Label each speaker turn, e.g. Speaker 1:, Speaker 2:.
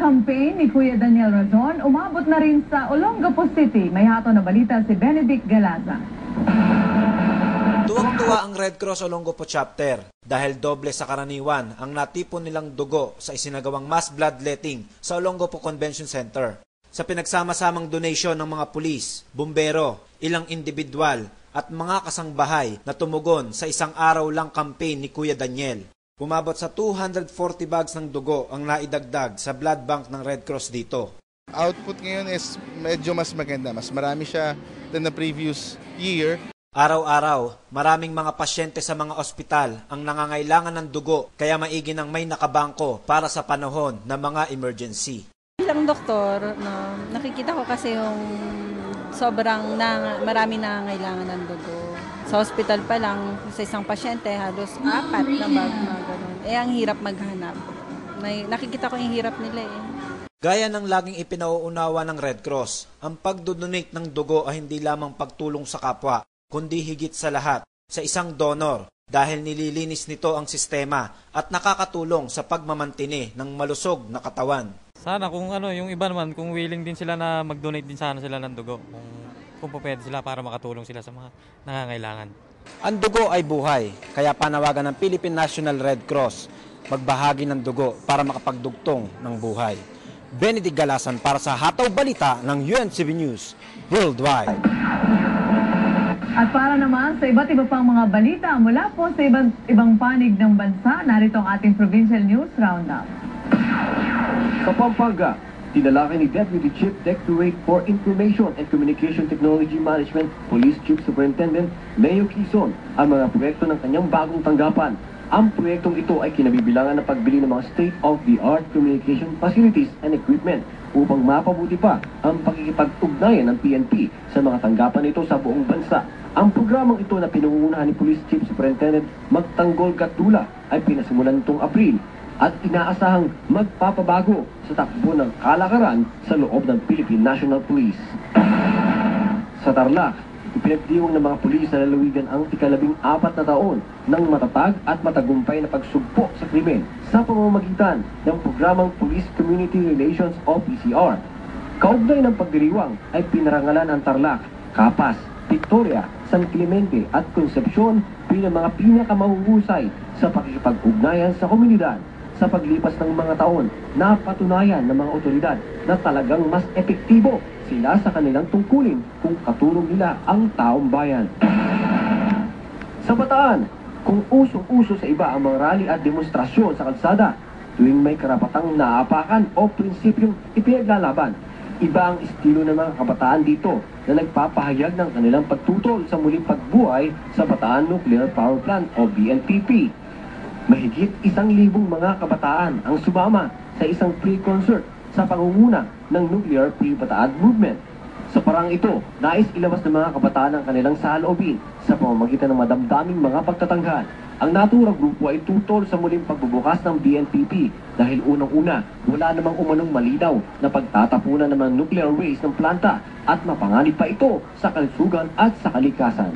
Speaker 1: campaign ni Kuya Daniel Razon umabot na rin sa Olongapo City. May hato na balita si Benedict Galaza.
Speaker 2: Tuwang-tuwa ang Red Cross Olongapo chapter dahil doble sa karaniwan ang natipon nilang dugo sa isinagawang mass bloodletting sa Olongapo Convention Center. Sa pinagsama-samang donation ng mga pulis, bumbero, ilang individual at mga kasangbahay na tumugon sa isang araw lang campaign ni Kuya Daniel. Bumabot sa 240 bags ng dugo ang naidagdag sa blood bank ng Red Cross dito.
Speaker 3: output ngayon is medyo mas maganda. Mas marami siya than the previous year.
Speaker 2: Araw-araw, maraming mga pasyente sa mga ospital ang nangangailangan ng dugo kaya maigi ng may nakabangko para sa panahon ng mga emergency.
Speaker 4: Bilang doktor, no, nakikita ko kasi yung sobrang na, marami nangangailangan ng dugo. Sa hospital pa lang, sa isang pasyente, halos apat na bag na ganun. Eh, ang hirap maghanap. May, nakikita ko yung hirap nila eh.
Speaker 2: Gaya ng laging ipinauunawa ng Red Cross, ang pagdodonate ng dugo ay hindi lamang pagtulong sa kapwa, kundi higit sa lahat sa isang donor dahil nililinis nito ang sistema at nakakatulong sa pagmamantini ng malusog na katawan.
Speaker 5: Sana kung ano, yung iba naman, kung willing din sila na mag-donate din sana sila ng dugo. Kung, kung pwede sila para makatulong sila sa mga nangangailangan.
Speaker 2: Ang dugo ay buhay, kaya panawagan ng Philippine National Red Cross magbahagi ng dugo para makapagdugtong ng buhay. Benedict Galasan para sa Hataw Balita ng UNCB News Worldwide.
Speaker 1: At para naman sa iba't iba pang mga balita mula po sa ibang, ibang panig ng bansa, narito ang ating Provincial News Roundup.
Speaker 6: Sa Pampanga, tinalaki ni Deputy Chief Directorate for Information and Communication Technology Management, Police Chief Superintendent Leo Quezon ang mga proyekto ng kanyang bagong tanggapan. Ang proyektong ito ay kinabibilangan ng pagbili ng mga state-of-the-art communication facilities and equipment upang mapabuti pa ang pakikipag-ugnayan ng PNP sa mga tanggapan nito sa buong bansa. Ang programang ito na pinungunahan ni Police Chief Superintendent Magtanggol Gatdula ay pinasimulan nitong Abril at inaasahang magpapabago sa takbo ng kalakaran sa loob ng Philippine National Police. Sa Tarlac, ipinagdiwang ng mga pulis na lalawigan ang ikalabing apat na taon ng matatag at matagumpay na pagsugpo sa krimen sa pamamagitan ng programang Police Community Relations o PCR. Kaugnay ng pagdiriwang ay pinarangalan ang Tarlac, Capas, Victoria, San Clemente at Concepcion bilang mga pinakamahuhusay sa pakikipag-ugnayan sa komunidad sa paglipas ng mga taon, napatunayan ng mga otoridad na talagang mas epektibo sila sa kanilang tungkulin kung katulong nila ang taong bayan. Sa Bataan, kung usong-uso sa iba ang mga rally at demonstrasyon sa kalsada, tuwing may karapatang naapakan o prinsipyong ipinaglalaban, iba ang estilo ng mga kabataan dito na nagpapahayag ng kanilang pagtutol sa muling pagbuhay sa Bataan Nuclear Power Plant o BNPP. Mahigit isang libong mga kabataan ang sumama sa isang pre-concert sa pangunguna ng Nuclear Pre-Bataan Movement. Sa parang ito, nais ilabas ng mga kabataan ang kanilang saloobin sa pamamagitan ng madamdaming mga pagtatanghal. Ang naturang grupo ay tutol sa muling pagbubukas ng BNPP dahil unang-una, wala namang umanong malinaw na pagtatapunan ng mga nuclear waste ng planta at mapanganib pa ito sa kalusugan at sa kalikasan.